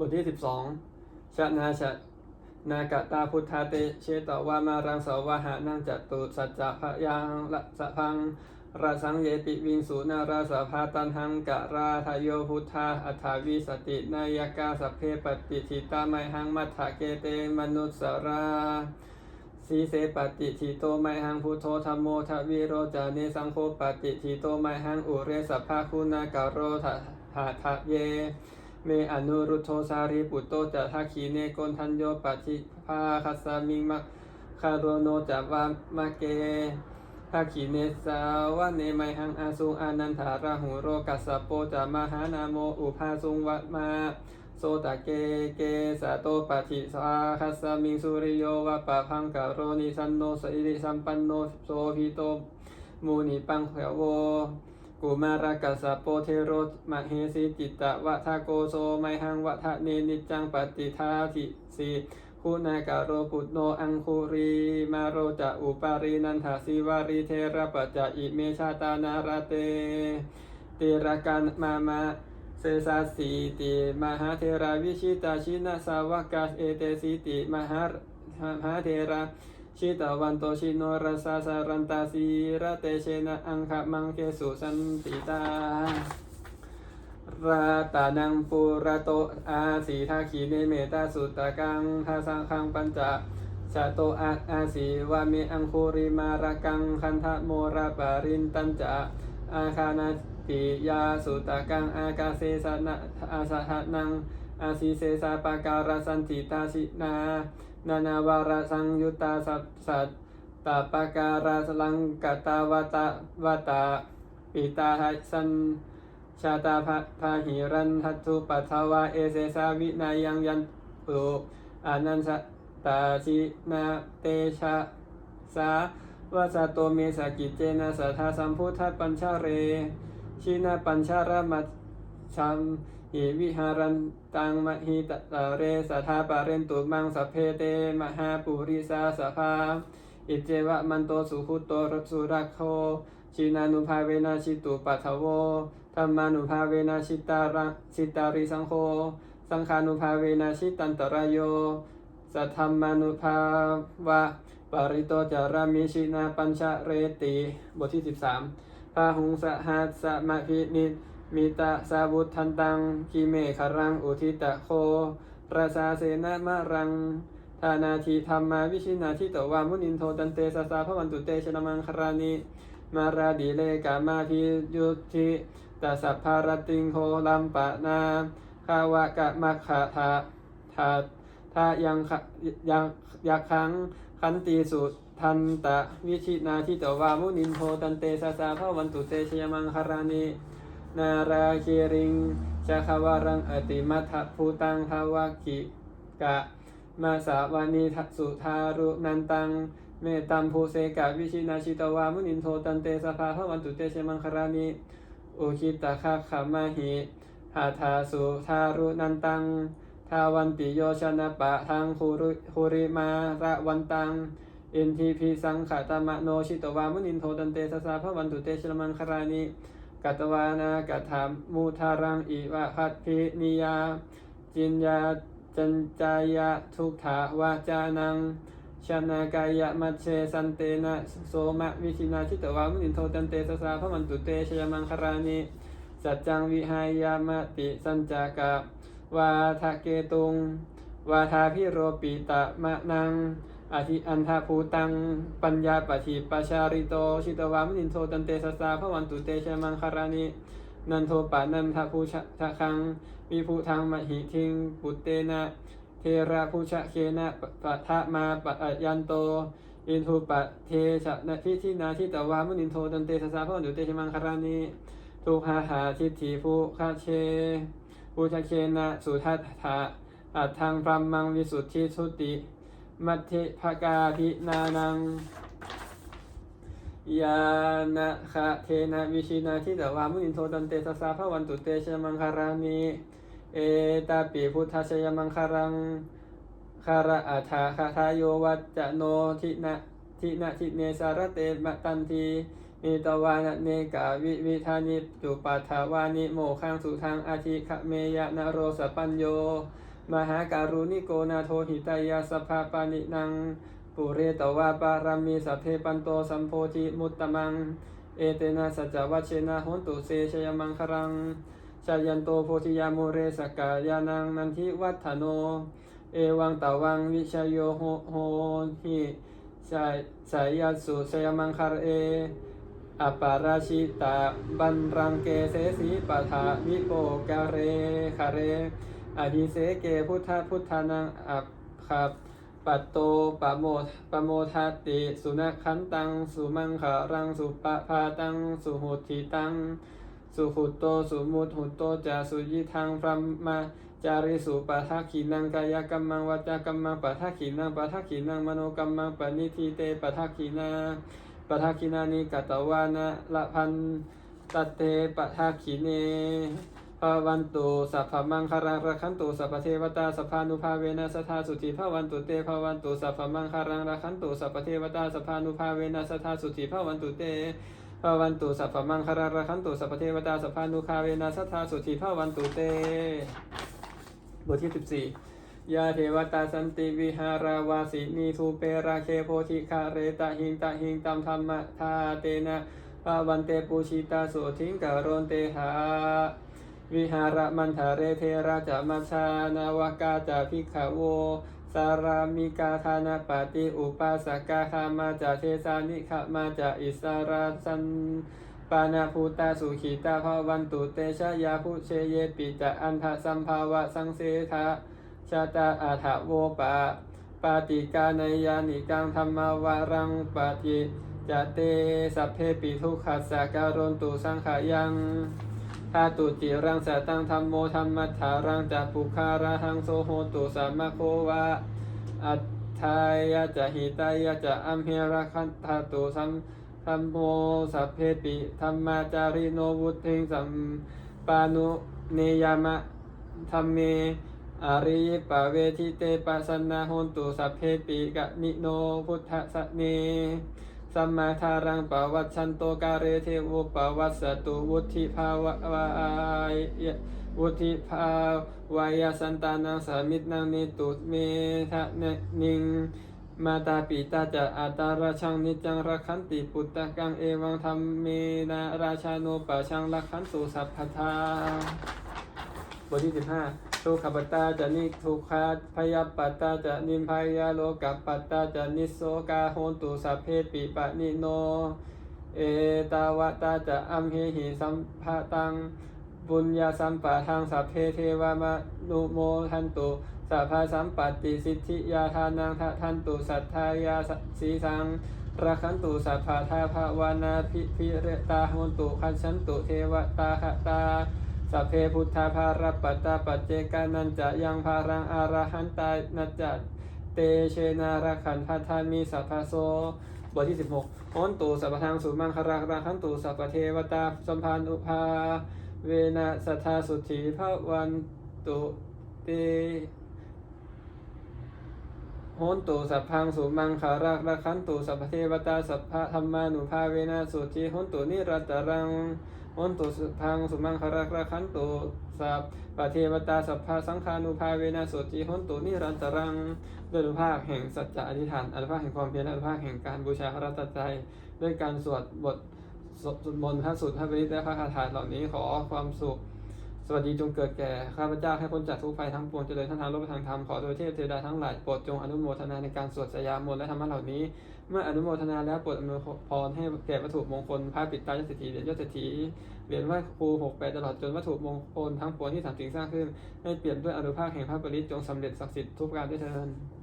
บทที่สิบสองชนะชะนากตาพุทธาเตเชตวามารังสาวาหานังจตุสัจจะพยังละสะพังราสังเยปิวิงสูนาราสภาตันหังกะราทยโยพุทธาอัฐาวิสตินายกาสเพปฏิทิตาไมหังมัทธะเกเตมนุสสราสีเสปฏิทิโตไมหังพุทโธธรรมโมทวิโรจาเนสังโฆปฏิทิโตไมหังอุเรสภาคุณากาโรทหะทะเย เมอนุรุโธสารีปุตโตจะทักขีเนโกนทันโยปัจิภาคัสามิงมัคาโรโนจะวามาเกทักขีเนสาวะเนไมหังอาสุงอานันทาราหุโรกัสสโปจะมหานาโมอุภาสุงวัตมาโสตะเกเกสะโตปะทิสาคัสสามิงสุริโยวะปะพังกะโรนิสันโนสิริสัมปันโนโสภิโตมูนิปังเขวโว กุมารกัสสะโปเทโรมะเฮสิจิตตะวะทะโกโซไมหังวะทะเนนิจังปฏิทาทิสีคุณากาโรปุตโนอังคุรีมาโรจะอุปารินันทาสิวาริเทระปัจจะอิเมชาตานาราเตเตระกันมามาเซสาสีติมหาเทราวิชิตาชินาสาวกาเอเตสิติมหามหาเทรา ชิตาวันโตชิโนรัสสาสารันตาสีระเตเชนะอังคมังเคสุสันติตาราตานังปุระโตอาสีทาขีเนเมตาสุตตะกังทาสังคังปัญจะชาโตอาอาสีวามิอังคูริมาระกังคันทะโมระปารินตันจะอาคานาติยาสุตตะกัง อากาเซสนะอาสหนังอาสีเสสาปาการสันติตาสินา นานาวาระสังยุตตาสัพสัตตาปการาสลังกตาวตาวตาปิตาหัสันชาตาภพาหิรันทัตุปัทวาเอเสสาวินายังยันปุอานันสตาชินาเตชะสาวาสโตเมสกิจเจนะสัทธาสัมพุทธปัญชาเร ชินาปัญชารมัชชัม หิวิหารันตังมหิตตะเรสทาปาเรนตุมังสัพเพเตมหาปุริสาสภาอิเจวะมันโตสุขุโตรสุรักโคชินานุภาเวนะชิตุปัทโวธรรมานุภาเวนะชิตารังชิตาริสังโฆสังฆานุภาเวนะชิตันตรายโยสัทธรรมานุภาวะปริโตจารามิชินาปัญชเรติ บทที่ 13พาหุงสหัสสมะพินิ มิตะสาวุธันตังกิเมครังอุทิตะโคราสาเสนะมะรังทานาทีธรรมาวิชินาทิตวามุนินโทตันเตสสาพระวันตุเตชนมังครานิมาราดีเลกามาพิยุทธิตัสสะภารติงโหลัมปะนาคาวะกะมัคคาทาทาทายังขยังยักขังขันตีสุทันตะวิชินาทิตวามุนินโทตันเตสสาพระวันตุเตชยมังคารานิ นาราเคริงชาคาวารังอติมัทภูตังภาวกิกะ มาสาวานิทัสสุทารุนันตัง เมตัมภูเสกะวิชินาชิตวามุนินโทตันเตสภาพระวันตุเตเชมังคารานิอุคิตาคาขามาหิหาทาสุทารุนันตัง ทาวันติโยชนะปะทางคูรุคูริมาระวันตังอินทีพีสังขตามะโนชิตวามุนินโทตันเตสสาพระวันตุเตชมังคารานิ กัตวานากัตถามุทารังอิวะพัตพินิยา จินยาจันจายะทุกขาวาจานังชนากายะมัชเชสันเตนะโสมะวิชินาทิตวามุนินโทตันเตสสาพมันตุเตชยมังคารานิสัจจังวิหายามติสัญจากะวาทะเกตุง วาทาพิโรปิตะมะนัง อธิอันทาภูตัง ปัญญาปฏิปชาริโต ชิตวามนินโทตันเตสสาพวันตุเตชยมังคารานินันโทปานันทภูชะทะคังวิภูทางมหิทิงปุตเตนะเทระภูชะเคนะปะทะมาปะยันโต อินทูปะเทชะนะพิทินาทิตวามุนินโทตันเตสสาพวันตุเตชยมังคารานิทุกหาหาทิฏฐิภูคาเชภูชะเคนะสุทัตถะอัตถังพรัมมังวิสุทธิสุติ มัทธิภกาภินานังยานะคะเทนะวิชินาทิตวามุนินโทตันเตสสาพระวันตุเตชะมังคารามิเอตาปิพุทธชยมังคารังคาระอาถาคาทายโยวัจโนทินะทินะทิเนสารเตมะตันทีนิตวานะเนกาวิวิธานิจุปัฏฐาวานิโมขังสุทางอาทิขเมยะนโรสปัญโย มหาการุณิโกนาโทหิตายาสภาปานินัง ปุเรตวาปารามีสัพเพปันโตสัมโพธิมุตตมัง เอเตนะสัจวัชเชนะโหนตุเสชยมังครังชายันโตโพธิยามุเรสกายานังนันทิวัฒโน เอวังตาวังวิชยโยโหโหหิสายสายยัสุชยมังคารเออปาราชิตาบันรังเกเสสีปะทาวิโปกาเรคาเร อหิเสเกพุทธพุทธานังอับขับปัตโตปะโมปะโมทัติ สุนัขขันตัง สุมังขารัง สุปะพาตัง สุหุติตัง สุหุตโต สุมุตหุตโตจาสุยิทังพรหมาจาริสุปะทักขีนังกายกรรมังวจากรรมังปะทักขีนังปะทักขีนังมโนกรรมังปณิทิเตปะทักขีนาปะทักขีนานิกตตวานะละพันตเตปะทักขีเน ภาวันตุสัพพมังคารังรักขันตุสัพพเทวตาสัพพานุภาเวนัสทาสุติภาวันตุเตภาวันตุสัพพมังคารังรักขันตุสัพพเทวตาสัพพานุภาเวนัสทาสุติภาวันตุเตภาวันตุสัพพมังคารังรักขันตุสัพพเทวตาสัพพานุภาเวนัสทาสุติภาวันตุเตบทที่สิบสี่ยาเทวตาสันติวิหาราวาสินีทูเปราเคโพธิคาเรตะหิงตะหิงตัมธรรมทาเตนะภาวันเตปูชิตาสุทิงกะโรนเตหา วิหารมันทะเรเทระจะมัชานาวกาจะพิกขโว สารามิกาธานาปฏิอุปาสกาคามาจะเทสานิขมาจะอิสาราสันปานาภูตาสุขีตาภาวันตุเตชะยาพุเชเยปิจะอันทะสัมภาวะสังเสทะชาตาอาถะโวปะปาติกาในยานิกังธรรมาวารังปฏิจะเตสัพเพปิทุขัสสะการนตุสังขายัง ทาตุจิรังสตังธรรมโมธรรมัฏฐารังจัปุคาระหังโสโหตุสัมมะโควะอัตทายะจะหิตายะจะอัมเหระคันธาตุสัมธรรมโมสัพเพปิธรรมาจาริโนวุติงสัมปานุเนยามะธรรมเมอาริปะเวทิเตปัสสนาโหนตุสัพเพปิกะนิโนพุทธสสเน สัมมาทารังปวัชชันโตกาเรเทวุปวัสสตุวุธิภาวะวายวุธิภาวายสันตานังสามิตนังนิตุเมทะเนนิงมาตาปิตาจะอาตาราชังนิจังรักขันติปุตตะกังเอวังธรรมเมนาราชาโนปะชังรักขันตุสัพพทาบทที่สิบห้า ทุกขปัตตาจะนิทุกขาพยาปัตตาจะนิพยาโลกปัตตาจะนิโสกาโหนตุสัพเพปิปะนิโน เอตาวตาจะอัมเหหิสัมภะตังบุญญาสัมปะทางสัพเพเทวามนุโมทันตุสัพพะสัมปัตติสิทธิยาทานังทะทันตุสัทธายาสีสังรักขันตุสัพพะทาภาวนาภิพิเรตาโหนตุคันชันตุเทวตาหตา สัพเพพุทธาภารปัตตาปัจเจกานันจะยังภารังอารหันตานัจจเตเชนาราขันพัทามีสัพพโสบทที่16โหนตูสัพพทางสุมังคาราราคันตูสัพพเทวตาสัมพันอุภาเวนะสัทธาสุถีพระวันตุเตโหนตูสัพพังสุมังคาราราคันตูสัพพเทวตาสัพพะธรรมานุภาเวนะสุถีโหนตูนิรัตตรัง มนตุสุพังสุมังคารักระขันตุสัพปะเทวตาสัพพะสังฆานุภาเวนะสดจีหนตุนิรันตรังด้วยอนุภาคแห่งสัจจะอธิษฐานอนุภาคแห่งความเพียรอนุภาคแห่งการบูชาพระรัตนตรัยด้วยการสวดบทสวดมนต์พระสุตพระปริตและพระคาถาเหล่านี้ขอความสุข วัสดีจงเกิดแก่ข้าพเจ้าให้พ้นจากทุกภัยทั้งปวงเจริญทั้งทางโลกทางธรรมขอโดยเทพเทวดาทั้งหลายโปรดจงอนุโมทนาในการสวดสยามนและธรรมะเหล่านี้ เมื่ออนุโมทนาแล้วโปรดอนุพรให้แก่วัตถุมงคลพระปิดตายศถีเหรียญยศเศรษฐีเหรียญไหว้ครูหกแปดตลอดจนวัตถุมงคลทั้งปวงที่สามสิ่งสร้างขึ้นให้เปลี่ยนด้วยอนุภาคแห่งพระปริศจงสำเร็จศักดิ์สิทธิ์ทุกการด้วยเถิด